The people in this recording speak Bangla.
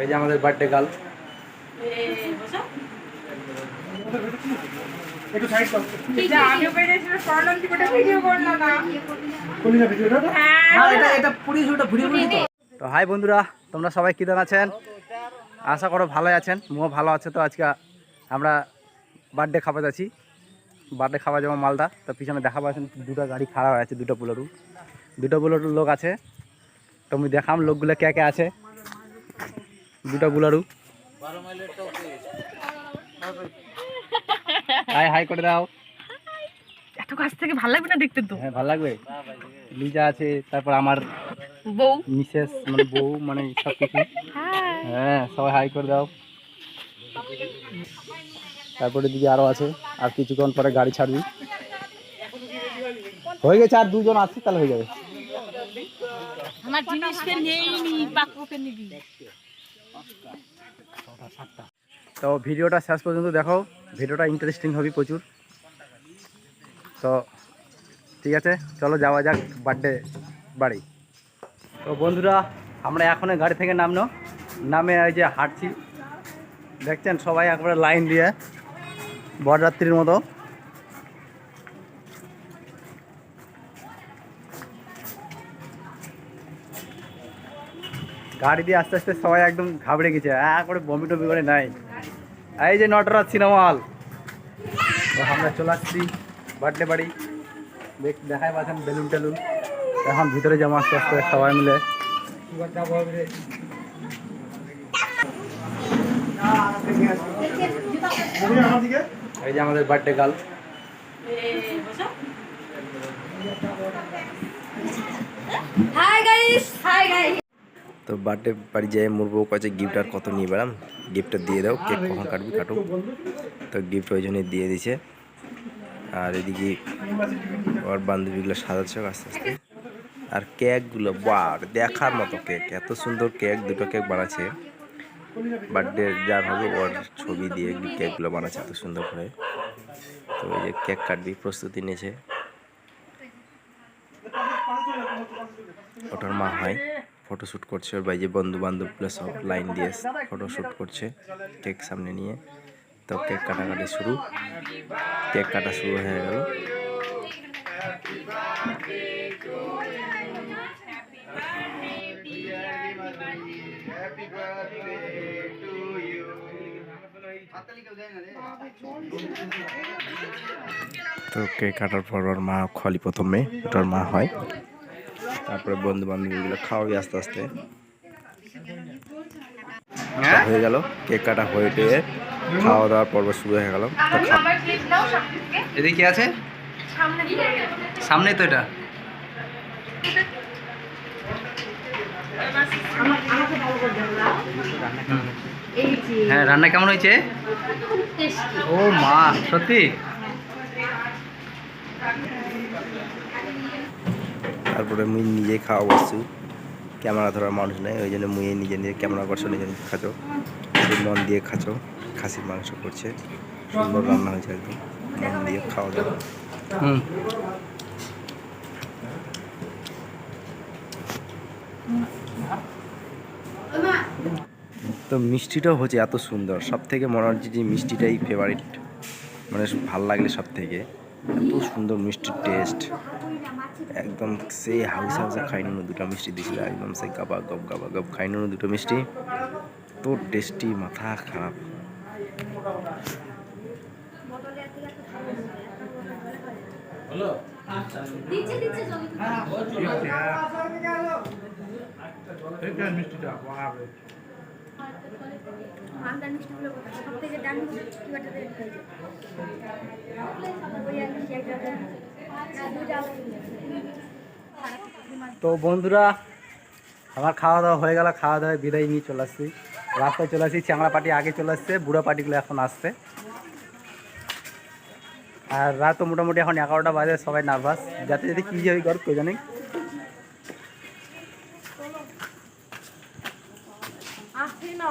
এই যে আমাদের বার্থডে না। হ্যাঁ। তো হাই বন্ধুরা তোমরা সবাই কীরকম আছেন? আশা করো ভালোই আছেন। মুও ভালো আছে তো আজকে আমরা বার্থডে খাবার যাচ্ছি। বার্থডে খাবার যেমন মালদা। তো পিছনে দেখা পাচ্ছেন দুটো গাড়ি খারাপ হয়ে আছে দুটো বুলেরু দুটো বুলেরু লোক আছে। তো আমি দেখাম লোকগুলো কে কে আছে। দুটো বুলেরু। হাই হাই করে দাও। এত কাছ থেকে ভালো লাগবে না দেখতে তো। হ্যাঁ ভালো লাগবে? লিজা আছে তারপর আমার বউ। মিসেস মানে বউ মানে সব কিছু হ্যাঁ সবাই হাই করে দাও। তারপরে দিকে আরও আছে আর কিছুক্ষণ পরে গাড়ি ছাড়বি। হয়ে গেছে আর দুজন আছে তাহলে হয়ে যাবে। আমার জিনিসকে নেইনি পাকপোকে নিবি। তো ভিডিওটা শেষ পর্যন্ত দেখো ভিডিওটা ইন্টারেস্টিং হবে প্রচুর। তো ঠিক আছে, চলো যাওয়া যাক বার্থডে বাড়ি। তো বন্ধুরা, আমরা এখন গাড়ি থেকে নামলো নামে এই যে হাঁটছি। দেখছেন সবাই একবারে লাইন দিয়ে বরযাত্রীর মতো। গাড়ি দিয়ে আস্তে আস্তে সবাই একদম ঘাবড়ে গেছে। হ্যাঁ করে বমি টমি করে নাই। এই যে নটরাজ সিনেমা হল। আমরা চলে আসছি বার্থডে বাড়ি দেখ, দেখাই পাচ্ছেন বেলুন টেলুন। এখন ভিতরে যাব আস্তে আস্তে সবাই মিলে। এই যে আমাদের birthday girl hi guys hi guys তো বার্থডে বাড়ি যেয়ে মোর বউ কাছে গিফট আর কত নিয়ে বেড়াম? গিফটটা দিয়ে দাও কেক কখন কাটবি কাটো তো গিফট ওই জন্যই দিয়ে দিছে। আর এদিকে ওর বান্ধবীগুলো সাজাচ্ছে আস্তে আস্তে। আর কেকগুলো বার দেখার মতো কেক এত সুন্দর কেক দুটো কেক বানাচ্ছে। বার্থডে যার হবে, ওর ছবি দিয়ে কেকগুলো বানাচ্ছে, এত সুন্দর করে। তো ওই যে কেক কাটবি, প্রস্তুতি নিয়েছে। ওটার মা হয়। ফটোশ্যুট করছে, ওর বাইরে বন্ধু বান্ধবগুলো সব লাইন দিয়ে ফটোশ্যুট করছে কেক সামনে নিয়ে। তো কেক কাটাকাটি শুরু। কেক কাটা শুরু হয়ে গেল। তো কেক কাটার পর ওর মা খলি প্রথমে ওটার মা হয়। তারপরে বন্ধু বান্ধবীগুলো খাওয়াই আস্তে আস্তে। হয়ে? গেল কেক কাটা হয়ে টয়ে খাওয়া দাওয়ার পর্ব শুরু হয়ে গেল। এদিকে কি আছে? সামনে সামনেই তো এটা। হ্যাঁ রান্না কেমন হয়েছে? ও মা সত্যি? তারপরে মুই নিজে খাওয়া বসছি। ক্যামেরা ধরার মানুষ নেই ওই জন্য মুই নিজে নিজে ক্যামেরা করছ নিজে নিজে খাচ্ছো। মন দিয়ে খাচ্ছো খাসির মাংস করছে। সুন্দর রান্না হয়েছে একদম মন দিয়ে খাওয়া দাওয়া। তো মিষ্টিটাও হচ্ছে এত সুন্দর সব থেকে মনে হচ্ছে যে মিষ্টিটাই ফেভারিট মানে ভালো লাগলে সব থেকে এত সুন্দর মিষ্টির টেস্ট একদম সে হাউসা হাউসা খাই নুন দুটো মিষ্টি দিয়েছিল একদম সেই গাবা গপ গাবা গপ খাই নুন দুটো মিষ্টি। তো টেস্টি মাথা খারাপ। তো বন্ধুরা, আমার খাওয়া দাওয়া হয়ে গেল খাওয়া দাওয়া বিদায় নিয়ে চলে আসছি। রাস্তায় চলে আসছি চ্যাংড়া পার্টি আগে চলে আসছে, বুড়া পার্টিগুলো এখন আসছে। আর রাত মোটামুটি এখন এগারোটা বাজে, সবাই নার্ভাস। যাতে যাতে কী যাবে গর কেউ জানি। না